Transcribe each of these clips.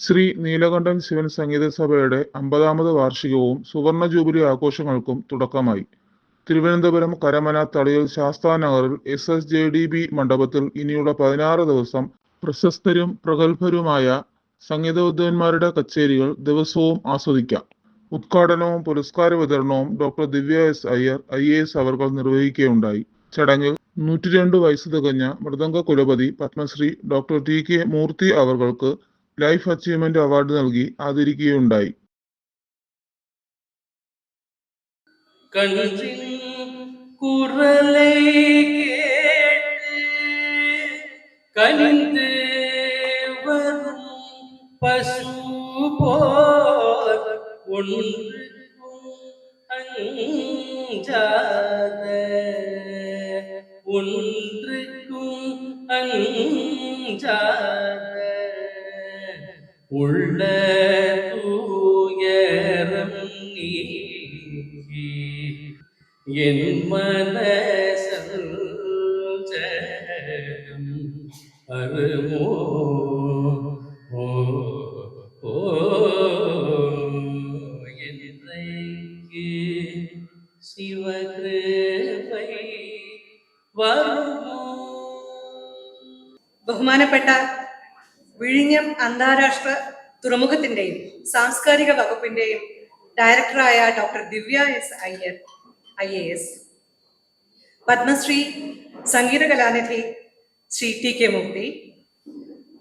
ശ്രീ നീലകണ്ഠൻ ശിവൻ സംഗീത സഭയുടെ അമ്പതാമത് വാർഷികവും സുവർണ ജൂബിലി ആഘോഷങ്ങൾക്കും തുടക്കമായി. തിരുവനന്തപുരം കരമന തളിയിൽ ശാസ്താ നഗറിൽ S S J D B മണ്ഡപത്തിൽ ഇനിയുള്ള പതിനാറ് ദിവസം പ്രശസ്തരും പ്രഗത്ഭരുമായ സംഗീതവിദ്വാൻമാരുടെ കച്ചേരികൾ ദിവസവും ആസ്വദിക്കാം. ഉദ്ഘാടനവും പുരസ്കാര വിതരണവും doctor Divya S Iyer I A S അവർകൾ നിർവഹിക്കുകയുണ്ടായി. ചടങ്ങിൽ നൂറ്റിരണ്ട് വയസ്സ് തികഞ്ഞ മൃദംഗ കുലപതി Padmashri doctor T K Murthy അവർക്ക് ലൈഫ് അച്ചീവ്മെന്റ് അവാർഡ് നൽകി ആദരിക്കുകയുണ്ടായി கன்றின் குரலை கேட்டு கனிந்து வரும் பசு போல் ஒன்றுக்கும் அஞ்சாத ஒன்றுக்கும் அஞ்சாத ഉള്ള തൂയറം നീ എൻ മനസം അറുമോ ഓ ഓ ശിവകൃപൈ വരുമോ? ബഹുമാനപ്പെട്ട അന്താരാഷ്ട്ര തുറമുഖത്തിന്റെയും സാംസ്കാരിക വകുപ്പിന്റെയും ഡയറക്ടറായ doctor Divya S Iyer I A S. Padmashri Sangeetha Kalanidhi Shri T K Murthy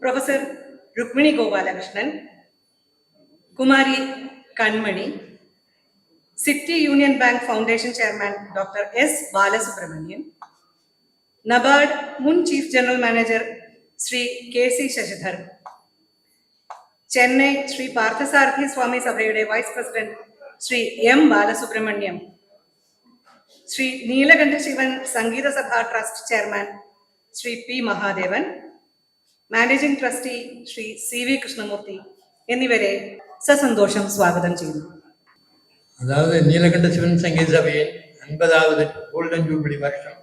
professor Rukmini Gopalakrishnan Kumari Kanmani city union bank foundation chairman doctor S Balasubramanian NABARD മുൻ chief general manager Shri K C Sasidhar Chennai Shri Parthasarathy Swami സഭയുടെ vice president Shri M Balasubramaniam Shri Neelakanta Sivan Sangeetha Sabha trust chairman Shri P Mahadevan managing trustee Shri C V Krishnamurthy എന്നിവരെ സസന്തോഷം സ്വാഗതം ചെയ്യുന്നു. അതായത് നീലകണ്ഠ ശിവൻ സംഗീത സഭയിൽ അൻപതാമത് golden jubilee വർഷം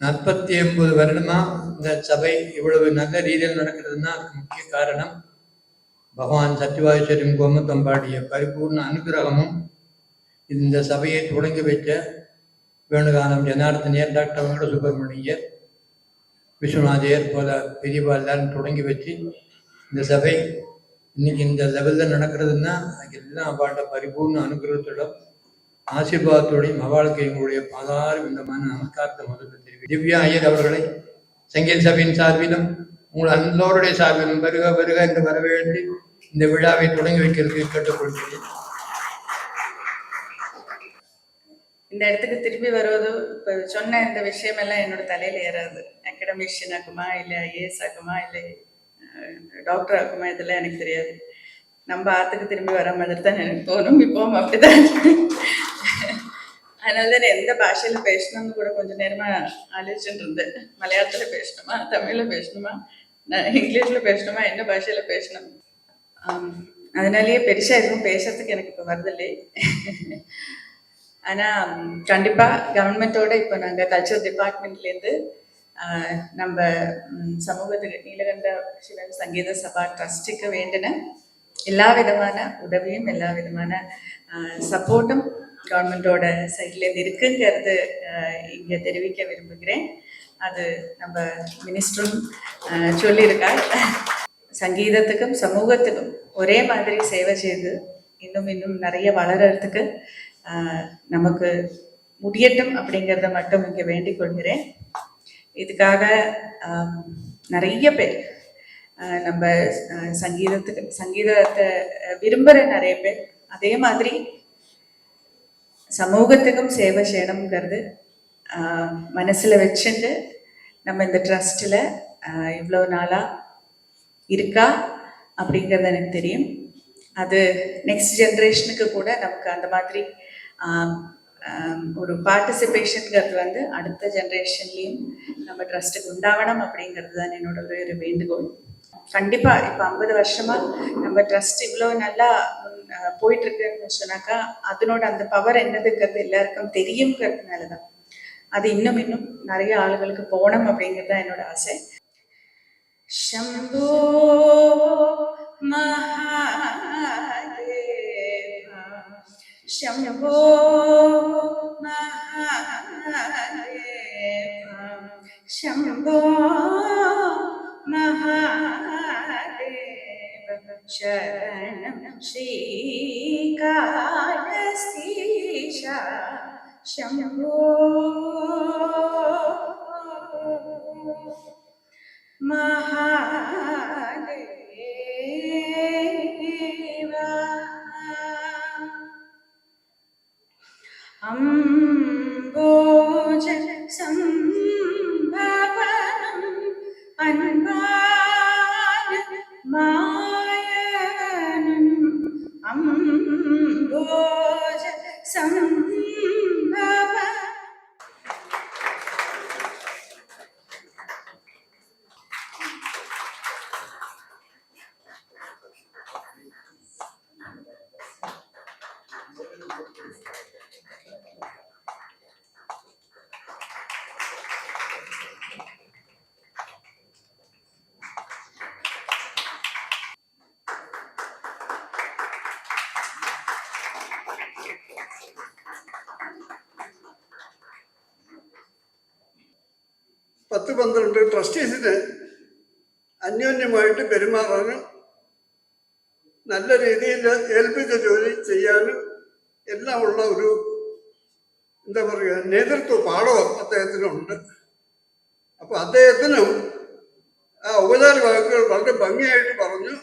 நாற்பத்தி ஒன்பது வருடமா இந்த சபை இவ்வளவு நல்ல ரீதியில் நடக்கிறதுனா அதுக்கு முக்கிய காரணம் பகவான் சத்யவாய்ச்சரியம் கோமத்தம் பாடிய பரிபூர்ண அனுகிரகமும் இந்த சபையை தொடங்கி வைத்த வேணுகானம் ஜனார்த்தனியர் டாக்டர் வெங்கட சுப்பிரமணியர் விஸ்வநாதையர் போல பெரியவா எல்லாரும் தொடங்கி வச்சு இந்த சபை இன்னைக்கு இந்த லெவலில் நடக்கிறதுன்னா எல்லாம் அவளோட பரிபூர்ண அனுகிரகத்தோட ஆசீர்வாதத்தோடையும் அவளுக்கு எங்களுடைய பதார விதமான நமஸ்காரத்தை முதல்ல தெரிவிக்கும் திவ்யா ஐயர் அவர்களை சங்கீத சபையின் சார்பிலும் உங்கள் அன்போருடைய சார்பிலும் வருக வருக என்று வரவேற்று இந்த விழாவை தொடங்கி வைக்கிறதுக்கு கேட்டுக்கொள்கிறேன். இந்த இடத்துக்கு திரும்பி வருவது இப்போ சொன்ன இந்த விஷயமெல்லாம் என்னோட தலையில் ஏறாது. அகடமிஷியன் ஆகுமா இல்லை ஐஏஎஸ் ஆகுமா இல்லை டாக்டர் ஆகுமா இதெல்லாம் எனக்கு தெரியாது. நம்ம ஆத்துக்கு திரும்பி வர மாதிரி தான் எனக்கு தோணும். இப்போவும் அப்படிதான் அதனால எந்த பாஷையில பேசணும்னு கூட கொஞ்ச நேரமா ஆலோசிச்சுட்டு இருந்தேன் மலையாளத்துல பேசணுமா தமிழ்ல பேசணுமா இங்கிலீஷ்ல பேசணுமா என்ன பாஷையில பேசணும்? அதனாலயே பெருசா எதுவும் பேசுறதுக்கு எனக்கு இப்போ வருதில்லை ஆனா கண்டிப்பா கவர்மெண்ட்டோட இப்போ நாங்க கல்ச்சர் டிபார்ட்மெண்ட்லேருந்து நம்ம சமூகத்துக்கு நீலகண்ட சிவன் சங்கீத சபா ட்ரஸ்ட்டுக்கு வேண்டின எல்லா விதமான உதவியும் எல்லா விதமான சப்போர்ட்டும் கவர்மெண்ட்டோட சைட்லேருந்து இருக்குங்கிறது அஹ், இங்க தெரிவிக்க விரும்புகிறேன். அது நம்ம மினிஸ்டரும் சொல்லியிருக்கார். சங்கீதத்துக்கும் சமூகத்துக்கும் ஒரே மாதிரி சேவை செய்து இன்னும் இன்னும் நிறைய வளர்கிறதுக்கு நமக்கு முடியட்டும் அப்படிங்கிறத மட்டும் இங்கே வேண்டிக் கொள்கிறேன். இதுக்காக நிறைய பேர் நம்ம சங்கீதத்துக்கு சங்கீதத்தை விரும்புகிற நிறைய பேர் அதே மாதிரி சமூகத்துக்கும் சேவை செய்யணுங்கிறது மனசில் வச்சுட்டு நம்ம இந்த ட்ரஸ்ட்டில் இவ்வளோ நாளாக இருக்கா அப்படிங்கிறது எனக்கு தெரியும். அது நெக்ஸ்ட் ஜென்ரேஷனுக்கு கூட நமக்கு அந்த மாதிரி ஒரு பார்ட்டிசிபேஷனுங்கிறது வந்து அடுத்த ஜென்ரேஷன்லேயும் நம்ம ட்ரஸ்ட்டுக்கு உண்டாகணும் அப்படிங்கிறது தான் என்னோட ஒரு வேண்டுகோள். கண்டிப்பாக இப்போ ஐம்பது வருஷமாக நம்ம ட்ரஸ்ட் இவ்வளோ நல்லா போயிட்டு இருக்குன்னு சொன்னாக்கா அதனோட அந்த பவர் என்னதுங்கிறது எல்லாருக்கும் தெரியுங்கிறதுனால தான் அது இன்னும் இன்னும் நிறைய ஆளுகளுக்கு போகணும் அப்படிங்கிறது தான் என்னோட ஆசை शम्भो महादेव शम्भो Maha പത്ത് പന്ത്രണ്ട് ട്രസ്റ്റീസിന് അന്യോന്യമായിട്ട് പെരുമാറാനും നല്ല രീതിയിൽ ഏൽപ്പിച്ച ജോലി ചെയ്യാനും എല്ലാം ഉള്ള ഒരു എന്താ പറയുക നേതൃത്വ പാഠവും അദ്ദേഹത്തിനുണ്ട്. അപ്പൊ അദ്ദേഹത്തിനും ആ ഉപചാര വാക്കുകൾ വളരെ ഭംഗിയായിട്ട് പറഞ്ഞു.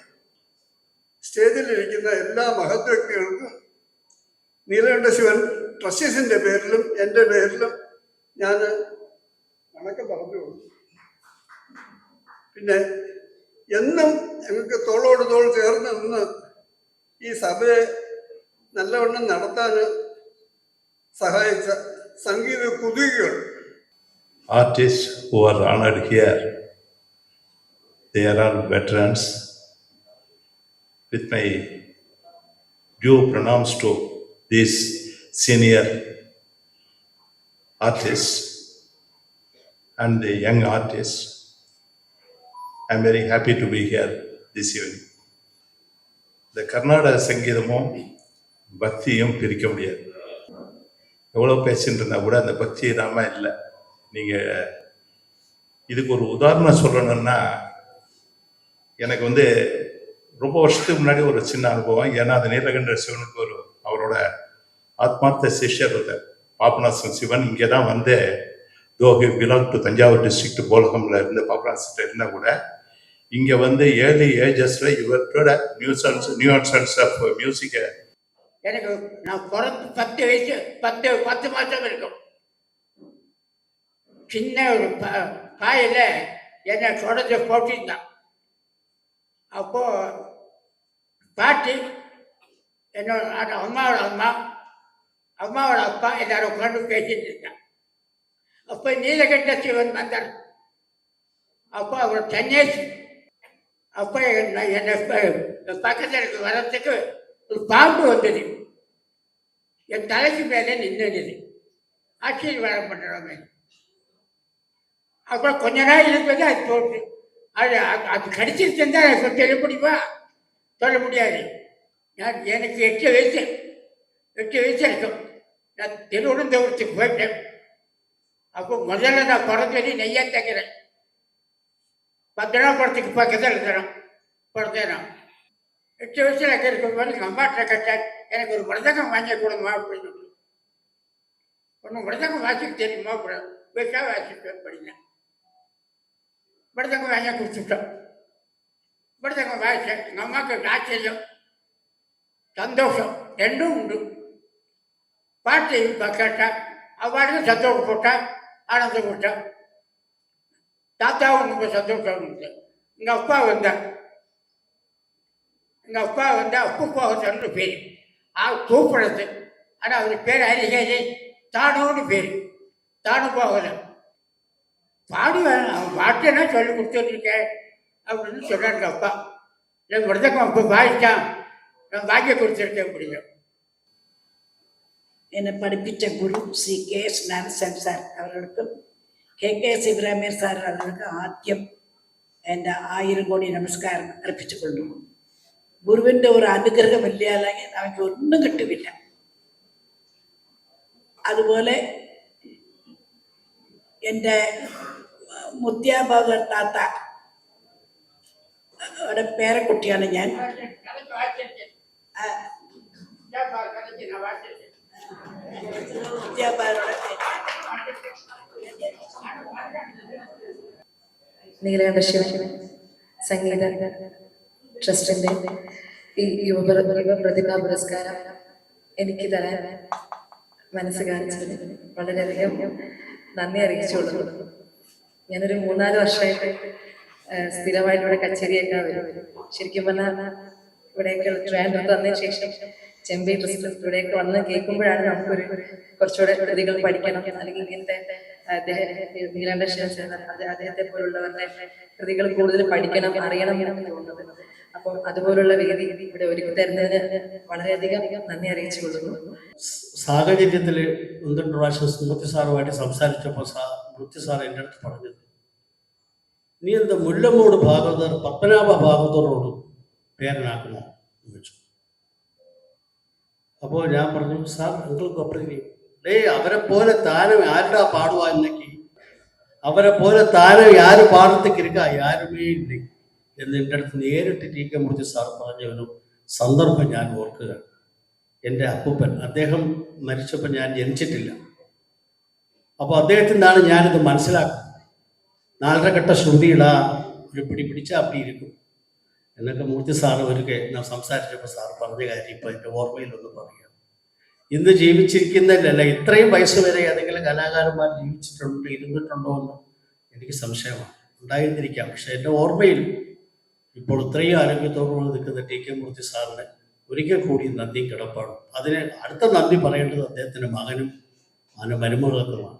സ്റ്റേജിലിരിക്കുന്ന എല്ലാ മഹത് വ്യക്തികൾക്കും നീലകണ്ഠ ശിവൻ ട്രസ്റ്റീസിന്റെ പേരിലും എന്റെ പേരിലും ഞാൻ കണക്ക് പറഞ്ഞു പിന്നെ എന്നും ഞങ്ങൾക്ക് തോളോട് തോൾ ചേർന്ന് നിന്ന് ഈ സഭയെ നല്ലവണ്ണം നടത്താൻ സഹായിച്ച സംഗീത കുതികൾ artist who are. They are all veterans. With my due pronouns to these senior artists and the young artists, I'm very happy to be here this evening. இந்த கர்நாடக சங்கீதமும் பக்தியும் பிரிக்க முடியாது. எவ்வளோ பேசிட்டு இருந்தால் கூட அந்த பக்தி இல்லாம இல்லை. நீங்கள் இதுக்கு ஒரு உதாரணம் சொல்லணும்னா எனக்கு வந்து ரொம்ப வருஷத்துக்கு முன்னாடி ஒரு சின்ன அனுபவம். ஏன்னா அந்த நீலகண்ட சிவனுக்கு ஒரு அவரோட ஆத்மார்த்த சிஷ்யர் ஒருத்தர் பாபநாசன் சிவன் இங்கே தான் வந்து though he belong to Thanjavur district போலகம்ல இருந்து பாபநாசன் இருந்தால் கூட இங்கே வந்து ஏர்லி ஏஜஸ்ல இவரோட நியூசன்ஸ் நியூசன்ஸ் ஆஃப் மியூசிக்கை எனக்கு நான் பிறந்து பத்து வயசு பத்து பத்து மாதம் இருக்கும். சின்ன ஒரு காயில் என்னை தொடர்ந்து போட்டிருந்தான் அப்போ பாட்டி என்னோட அம்மாவோட அம்மா அம்மாவோட அப்பா எல்லாரும் உட்காந்து பேசிட்டு இருந்தான் அப்போ நீலகண்ட சிவன் வந்தார். அப்போ அவர் தன்னேசி அப்போ என்னை பக்கத்தில் வரத்துக்கு வர்றதுக்கு ஒரு பாம்பு வந்தது. என் தலைக்கு மேலே நின்றுது. ஆசீர்வாதம் பண்ணுறோமே அப்புறம் கொஞ்ச நாள் இருப்பது அது தோற்று. அது அது- அது எனக்கு சொல்ல முடியுமா? சொல்ல முடியாது. நான் எனக்கு எட்டு வயசு எட்டு வயசு இருக்கும் நான் திருவனந்தபுரத்துக்கு போயிட்டேன் அப்போ முதல்ல நான் பிறந்தது நெய்யா தைக்கிறேன் பத்திராபுரத்துக்கு பக்கத்தில் தரோம் பிறந்தேன் எட்டு வயசுல இருக்கும்போது எங்கள் அம்மாட்ட கேட்டேன் எனக்கு ஒரு மிருதங்கம் வாங்கி கொடுமா அப்படின்னு ஒன்று மிருதங்கம் வாசிக்க தெரியுமா அப்படின்னு போயிட்டா வாசிப்பேன் படிங்க மிருதங்கம் வாங்கி கொடுத்துட்டோம் மிருதங்கம் வாசிச்சேன் எங்கள் அம்மாவுக்கு ஆச்சரியம் சந்தோஷம். ரெண்டும் உண்டு. பாட்டு கேட்டேன் கேட்டா சந்தோஷப்பட்டேன் சந்தோஷம் ஆனந்தம் போட்டா. தாத்தாவும் ரொம்ப சந்தோஷம் இருந்துச்சு எங்கள் அப்பா வந்தார் எங்கள் அப்பா வந்து அப்பு போகத்தன்னு பேர். ஆ கூப்பிடுறது. ஆனால் அவர் பேர் அரிகேரி தானோன்னு பேர். தானு போகல. பாடுவேன் அவன் பாட்டுன்னா சொல்லி கொடுத்துருக்கேன் அப்படின்னு சொன்னாங்க அப்பா. இல்லை விரதக்கம் அப்போ வாங்கிட்டான் நான் வாங்கி கொடுத்துருக்கேன் அப்படிங்க என்னை படிப்பித்த குரு Shri K S Narasan sir அவர்களுக்கும் கே கே சிவராமர் சார் அவர்களுக்கும் ஆத்தியம் എൻ്റെ ആയിരം കോടി നമസ്കാരം അർപ്പിച്ചുകൊള്ളുന്നു ഗുരുവിൻ്റെ ഒരു അനുഗ്രഹം ഇല്ലാതെ നമുക്ക് ഒന്നും കിട്ടുമില്ല അതുപോലെ എൻ്റെ മുത്യാബാഗർ താത്ത അവിടെ പേരക്കുട്ടിയാണ് ഞാൻ ആ, മുത്യാബാഗറുടെ സംഗീത ട്രസ്റ്റിന്റെ ഈ യുവ പ്രതിഭാ പുരസ്കാരം എനിക്ക് തരാൻ മനസ്സ് കാണിച്ചത് വളരെയധികം നന്ദി അറിയിച്ചുകൊള്ളുന്നു. ഞാനൊരു മൂന്നാൽ വർഷമായിട്ട് സ്ഥിരമായിട്ട് ഇവിടെ കച്ചേരിയൊക്കെ വരും. ശരിക്കും പറഞ്ഞാൽ ഇവിടെയൊക്കെ ട്രാൻഡ്രത്ത് വന്നതിന് ശേഷം ചെമ്പൈ ട്രസ്റ്റ് ഇവിടെയൊക്കെ വന്ന് കേൾക്കുമ്പോഴാണ് നമുക്കൊരു കുറച്ചുകൂടെ കൃതികൾ പഠിക്കണം. അല്ലെങ്കിൽ ഇങ്ങനത്തെ അദ്ദേഹം നീലാണ്ട ശിവൻ അദ്ദേഹത്തെ പോലുള്ളവരുടെ കൃതികൾ കൂടുതൽ പഠിക്കണം അറിയണം എന്ന് തോന്നുന്നത്. അപ്പോൾ അതുപോലുള്ള വേദി ഇവിടെ ഒരുക്കി തരുന്നതിന് വളരെയധികം നന്ദി അറിയിച്ചു കൊള്ളുന്നു. സാഹചര്യത്തിൽ ഒന്ന് രണ്ട് പ്രാവശ്യം സ്മൃതി സാറുമായിട്ട് സംസാരിച്ചപ്പോൾ സ്മൃതി സാർ എന്റെ അടുത്ത് പറഞ്ഞത് നീ എന്താ മുല്ലമ്മോട് ഭാഗവതർ പത്മനാഭ ഭാഗവതരോട് പേരനാക്കണോ എന്ന് ചോദിച്ചു അപ്പോൾ ഞാൻ പറഞ്ഞു സാർ നിങ്ങൾക്ക് അപ്പുറത്തേക്ക് ഡേ അവരെ പോലെ താനം ആരുടെ പാടുവാ എന്നൊക്കെ? അവരെ പോലെ താനം ആര് പാടത്തേക്ക് ഇരിക്ക? ആരുമേ ഇല്ല? എന്ന് എന്റെ അടുത്ത് നേരിട്ട് ടി മുറിച്ച് സാർ പറഞ്ഞ ഒരു സന്ദർഭം ഞാൻ ഓർക്കുക. എന്റെ അപ്പൂപ്പൻ അദ്ദേഹം മരിച്ചപ്പോൾ ഞാൻ ജനിച്ചിട്ടില്ല. അപ്പോൾ അദ്ദേഹത്തിനാണ് ഞാനിത് മനസ്സിലാക്കുന്നത്. നാലര കെട്ട ശ്രുതിയിടാ ഒരു പിടി പിടിച്ച അപ്പി ഇരിക്കും. എന്നൊക്കെ മൂർത്തി സാറ് ഒരുക്കെ ഞാൻ സംസാരിച്ചപ്പോൾ സാർ പറഞ്ഞ കാര്യം ഇപ്പോൾ എന്റെ ഓർമ്മയിലൊന്ന് പറയാം. ഇന്ന് ജീവിച്ചിരിക്കുന്നതിലല്ല ഇത്രയും വയസ്സ് വരെ ഏതെങ്കിലും കലാകാരന്മാർ ജീവിച്ചിട്ടുണ്ട് ഇരുന്നിട്ടുണ്ടോ എന്ന് എനിക്ക് സംശയമാണ്. ഉണ്ടായിരുന്നിരിക്കാം. പക്ഷെ എന്റെ ഓർമ്മയിൽ ഇപ്പോൾ ഇത്രയും ആരോഗ്യത്തോടുകൂടി നിൽക്കുന്ന ടി കെ മൂർത്തി സാറിന് ഒരിക്കൽ കൂടി നന്ദി കിടപ്പാടും അതിന് അടുത്ത നന്ദി പറയേണ്ടത് അദ്ദേഹത്തിന്റെ മകനും അവന്റെ മരുമകൾക്കുമാണ്